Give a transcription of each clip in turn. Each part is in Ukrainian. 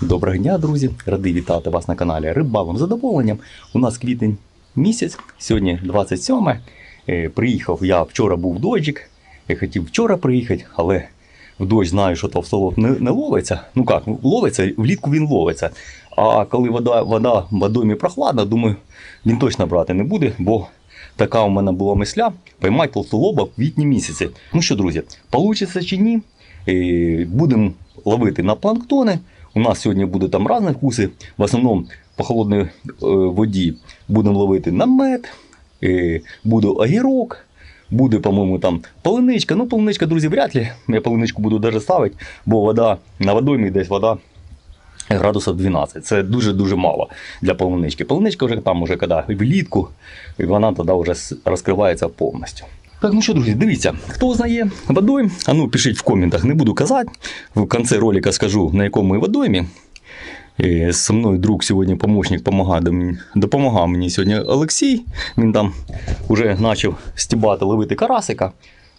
Доброго дня, друзі! Радий вітати вас на каналі Рибалом задоволенням. У нас квітень місяць, сьогодні 27. Е, Приїхав я вчора був дощик. Я хотів вчора приїхати, але в дощ знаю, що товстолоб не, не ловиться. Ну як, ловиться, влітку він ловиться. А коли вода, вода в водоймі прохладна, думаю, він точно брати не буде, бо така у мене була мисля поймати толстолоба в квітні місяці. Ну що, друзі, получиться чи ні? Е, Будемо ловити на планктони. У нас сьогодні буде там різні вкуси. В основному по холодній е, воді будемо ловити на мед, е, буде огірок, буде, по-моєму, там полуничка. Ну, полуничка, друзі, вряд ли. Я полуничку буду навіть ставити, бо вода на водоймі десь вода градусів 12. Це дуже-дуже мало для полунички. Полуничка вже там, уже коли влітку, вона тоді вже розкривається повністю. Так, ну що, друзі, дивіться, хто знає водойм, а ну пишіть в коментах, не буду казати. В кінці ролика скажу, на якому ми водоймі. Е, Со мною друг сьогодні помощник допомагав мені, сьогодні Олексій. Він там вже почав стібати, ловити карасика.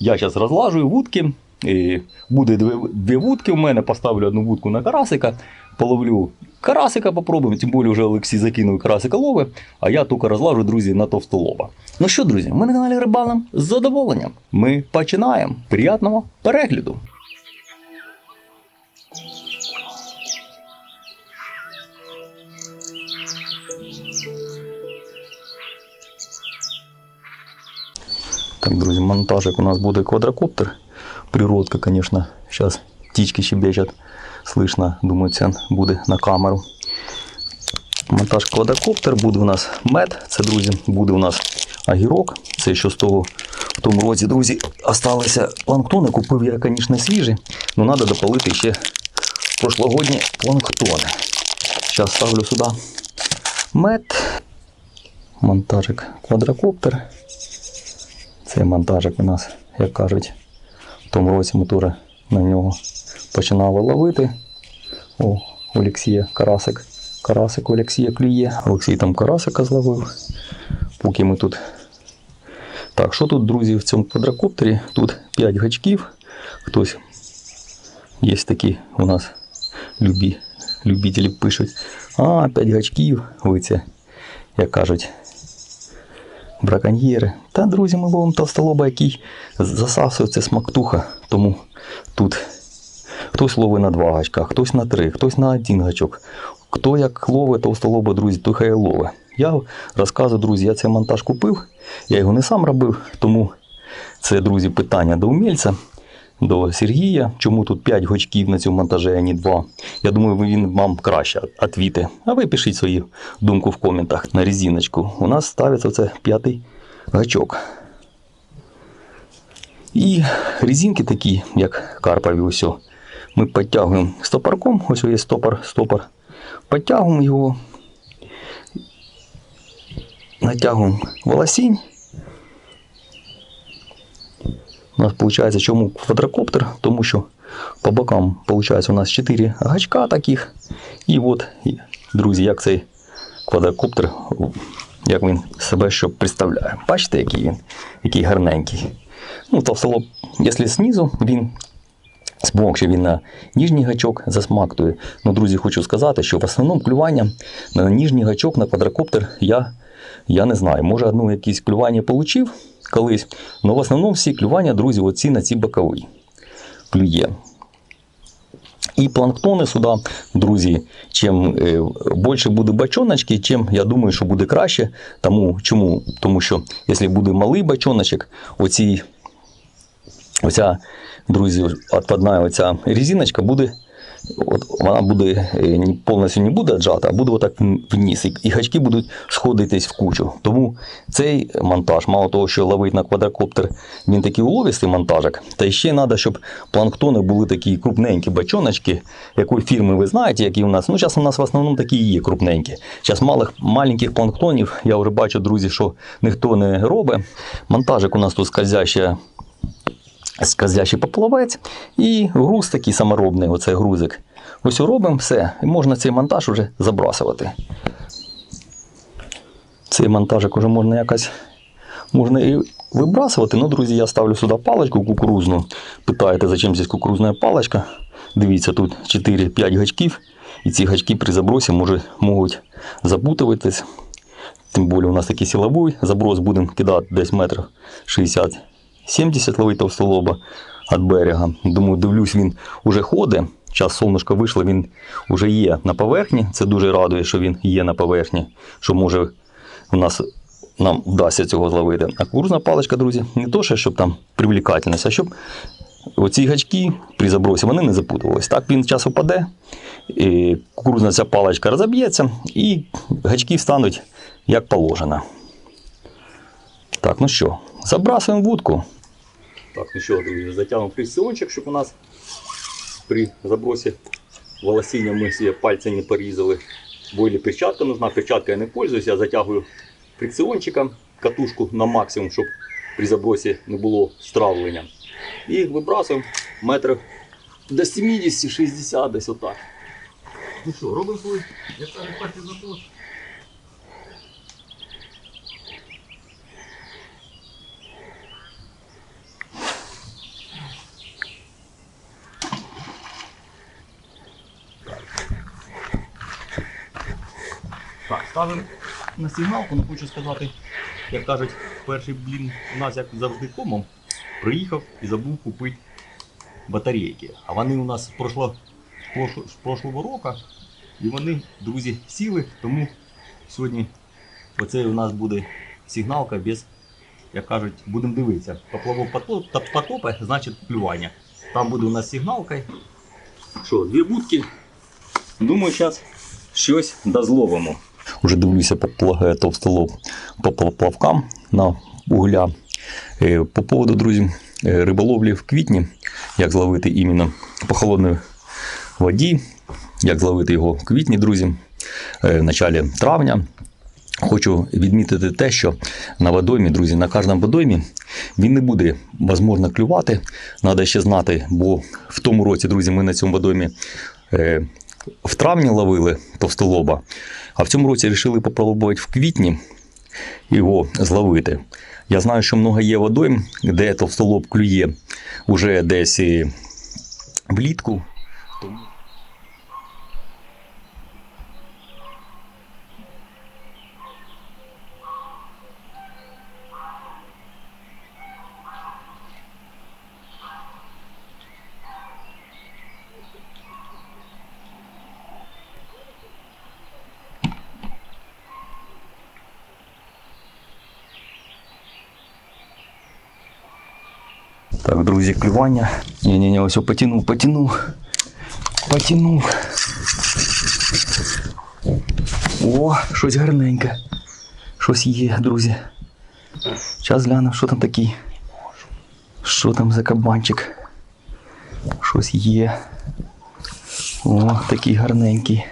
Я зараз розлажую вудки. Е, Буде дві, вудки у мене, поставлю одну вудку на карасика, половлю карасика, попробуємо. Тим більше вже Олексій закинув карасика лови, а я тільки розлажу, друзі, на товстолоба. Ну що, друзі, ми на каналі Рибалом з задоволенням. Ми починаємо. Приятного перегляду! Так, друзі, монтажик у нас буде квадрокоптер. Природка, конечно, сейчас птички щебечат. Слышно, думаю, це буде на камеру. Монтаж квадрокоптер, буде у нас мед, це, друзі, буде у нас агірок. Це ще з того в тому році, друзі, осталися планктони. Купив я, звісно, свіжі, але треба допалити ще прошлогодні планктони. Зараз ставлю сюди мед. Монтажик квадрокоптер. Цей монтажик у нас, як кажуть, в тому році ми теж на нього починали ловити. О, Олексія карасик. Карасик Олексія клює. Олексій там карасика зловив. Поки ми тут. Так, що тут, друзі, в цьому квадрокоптері? Тут 5 гачків. Хтось є такі у нас любі, любителі пишуть. А, 5 гачків. Ви це, як кажуть, браконьєри. Та, друзі, ми ловимо толстолоба, який засасується смактуха. Тому тут хтось ловить на два гачка, хтось на три, хтось на один гачок. Хто як ловить толстолоба, друзі, то хай ловить. Я розказую, друзі, я цей монтаж купив, я його не сам робив, тому це, друзі, питання до умільця. До Сергія, чому тут 5 гачків на цьому монтажі, а не 2. Я думаю, він вам краще відвіти. А ви пишіть свою думку в коментах на резиночку. У нас ставиться це п'ятий гачок. І резинки такі, як карпові, ось. Ми підтягуємо стопорком. Ось є стопор, стопор. Підтягуємо його. Натягуємо волосінь. У нас виходить, чому квадрокоптер? Тому що по бокам виходить у нас 4 гачка таких. І от, друзі, як цей квадрокоптер, як він себе що представляє. Бачите, який він, який гарненький. Ну, товстолоб, якщо знизу, він Смокче він на ніжній гачок засмактує. Ну, друзі, хочу сказати, що в основному клювання на ніжній гачок на квадрокоптер я, я не знаю. Може, одну якісь клювання отримав колись, але в основному всі клювання, друзі, оці на ці бокові клює. І планктони сюди, друзі, чим е, більше буде бачоночки, чим я думаю, що буде краще. Тому, чому? Тому що якщо буде малий бачоночок, оці, оця, друзі, відпадна оця резиночка буде. Вона буде е, повністю не буде отжата, а буде отак вниз. І, гачки будуть сходитись в кучу. Тому цей монтаж, мало того, що ловить на квадрокоптер, він такий уловистий монтажик. Та ще треба, щоб планктони були такі крупненькі бачоночки, якої фірми ви знаєте, які у нас. Ну, зараз у нас в основному такі є крупненькі. Зараз малих маленьких планктонів, я вже бачу, друзі, що ніхто не робить. Монтажик у нас тут скользяща сказячий поплавець і груз такий саморобний, оцей грузик. Ось робимо, все, і можна цей монтаж вже забрасувати. Цей монтажик уже можна якось можна і вибрасувати. Ну, друзі, я ставлю сюди паличку кукурузну. Питаєте, зачем здесь кукурузна паличка. Дивіться, тут 4-5 гачків. І ці гачки при забросі може, можуть запутуватись. Тим більше у нас такий силовий. Заброс будемо кидати десь метр 60 70 ловить товстолоба від берега. Думаю, дивлюсь, він уже ходить. Час сонечко вийшло, він вже є на поверхні. Це дуже радує, що він є на поверхні, що може в нас нам вдасться цього зловити. А кукурузна паличка, друзі, не то, щоб там привлекательність, а щоб оці гачки при забросі вони не запутувалися. Так він час упаде, і кукурузна ця паличка розоб'ється і гачки встануть як положено. Так, ну що забрасуємо вудку. Так, ну що, друзі, затягнув фрикціончик, щоб у нас при забросі волосіння ми себе пальці не порізали. Бо перчатка нужна, перчаткой я не пользуюсь, я затягую фрикціончиком катушку на максимум, щоб при забросі не було стравлення. І вибрасуємо метрів до 70-60 десь отак. Ну що, робимо свій, як кажуть, перший заброс. Ставимо на сигналку, ну хочу сказати, як кажуть, перший блін у нас як завжди комом приїхав і забув купити батарейки. А вони у нас з прошло, з прошлого року, і вони, друзі, сіли, тому сьогодні оце у нас буде сигналка без, як кажуть, будемо дивитися. Поплавок потоп, потопе, значить клювання. Там буде у нас сигналка. Що, дві будки. Думаю, зараз щось дозловимо. Уже дивлюся по товстолоб по плавкам на угля. Е, По поводу, друзі, е, риболовлі в квітні, як зловити іменно по холодній воді, як зловити його в квітні, друзі, е, в началі травня. Хочу відмітити те, що на водоймі, друзі, на кожному водоймі він не буде можливо клювати. Треба ще знати, бо в тому році, друзі, ми на цьому водоймі в травні ловили товстолоба, а в цьому році вирішили попробувати в квітні його зловити. Я знаю, що много є водойм, де товстолоб клює уже десь і влітку. Так, друзі, клювання. Ні-ні-ні, ось я потянув, потянув. Потянув. О, щось гарненьке. Щось є, друзі. Зараз гляну, що там такий. Що там за кабанчик? Щось є. О, такий гарненький.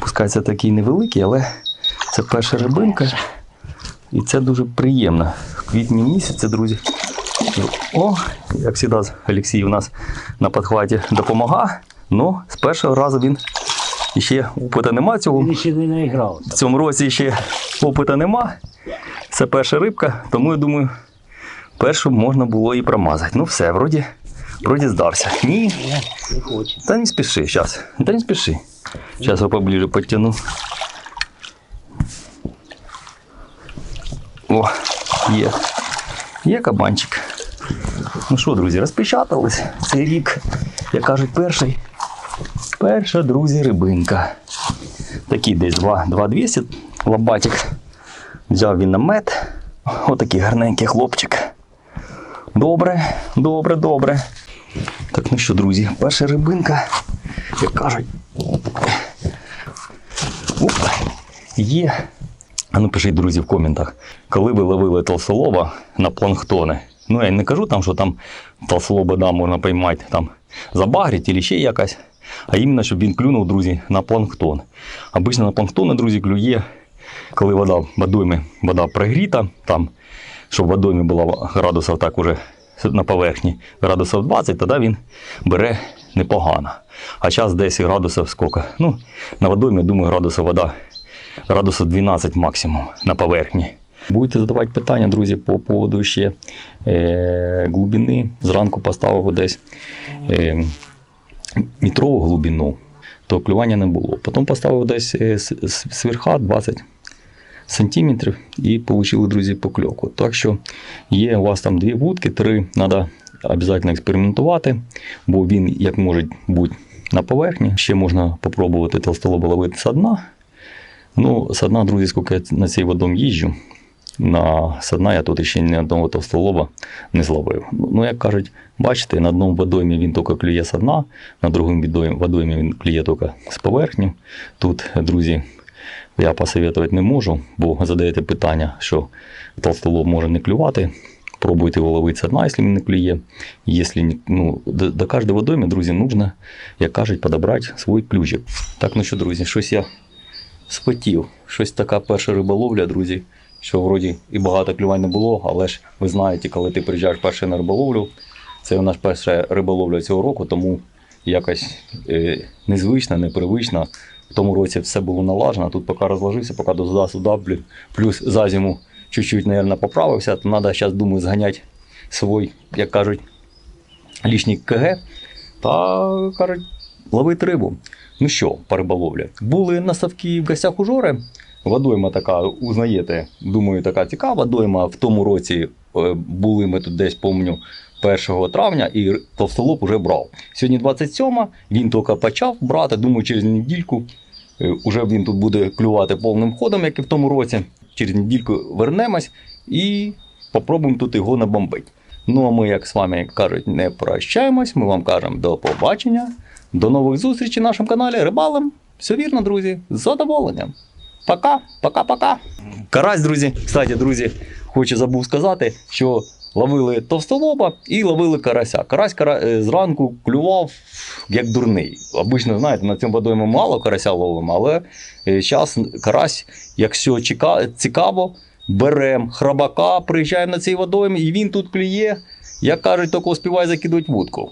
Пускай це такий невеликий, але це перша рибинка. І це дуже приємно. В квітні місяці, друзі. О, як завжди, Олексій у нас на підхваті допомагає. Ну, з першого разу він ще опита нема цього. Він ще не наіграв. В цьому році ще опита нема. Це перша рибка, тому я думаю, першу можна було і промазати. Ну все, вроді, вроді здався. Ні, Не хоче. та не спіши зараз. Та не спіши. Зараз я поближе підтягну. О, є. Є кабанчик. Ну що, друзі, розпечатались. Цей рік, як кажуть, перший. Перша, друзі, рибинка. Такий десь 2 2200 лабатик. Взяв він намет. Отакий гарненький хлопчик. Добре, добре, добре. Так, ну що, друзі, перша рибинка, як кажуть. Оп, є. А ну пишіть, друзі, в коментах, коли ви ловили толстолоба на планктони. Ну, я не кажу там, що там толстолоба да, можна поймати там забагрити чи ще якась. А іменно, щоб він клюнув, друзі, на планктон. Обично на планктони, друзі, клює, коли вода в водоймі, вода прогріта, там, щоб в водоймі було градусів так уже на поверхні градусів 20, тоді він бере непогано. А зараз десь градусів скільки? Ну, на водоймі, думаю, градусів вода градусів 12 максимум на поверхні. Будете задавати питання, друзі, по поводу ще е, глибини. Зранку поставив десь е, метрову глибину, то клювання не було. Потім поставив десь е, сверха 20 сантиметрів і отримали, друзі, покльовку. Так що є у вас там дві вудки, три, треба обов'язково експериментувати, бо він як може бути на поверхні. Ще можна спробувати толстолоба ловити з дна. Ну, з дна, друзі, скільки я на цей водом їжджу, на з дна я тут ще ні одного товстолоба не зловив. Ну, як кажуть, бачите, на одному водоймі він тільки клює з дна, на другому водоймі- він клює тільки з поверхні. Тут, друзі, я посоветувати не можу, бо задаєте питання, що толстолоб може не клювати. Пробуйте его ловить со дна, не клює. Если ну, до, до кожного водойми, друзі, нужно, як кажуть, подобрати свій ключик. Так, ну що, друзі, щось я спотів. Щось така перша риболовля, друзі, що вроді і багато клювань не було, але ж ви знаєте, коли ти приїжджаєш перший на риболовлю, це у нас перша риболовля цього року, тому якось е, незвично, непривично. В тому році все було налажено, тут поки розложився, поки до сюди, блін, плюс за зиму чуть-чуть, мабуть, поправився, то треба зараз, думаю, зганяти свій, як кажуть, лишній КГ та, кажуть, ловити рибу. Ну що, по риболовлі. Були на ставки в гостях у Жори. Водойма така, узнаєте, думаю, така цікава. Водойма в тому році е, були ми тут десь, помню, 1 травня, і товстолоб уже брав. Сьогодні 27, він тільки почав брати. Думаю, через недільку е, уже він тут буде клювати повним ходом, як і в тому році. Через недільку вернемось і попробуємо тут його набомбити. Ну а ми, як з вами кажуть, не прощаємось. Ми вам кажемо до побачення. До нових зустрічей на нашому каналі Рибалим. Все вірно, друзі, з задоволенням. Пока, пока, пока. Карась, друзі. Кстати, друзі, хочу забув сказати, що ловили товстолоба і ловили карася. Карась кара... е, зранку клював як дурний. Обично, знаєте, на цьому водоймі мало карася ловимо, але зараз карась, якщо цікаво, беремо храбака, приїжджаємо на цей водойм, і він тут клює. Як кажуть, тільки успіває закидувати вудку.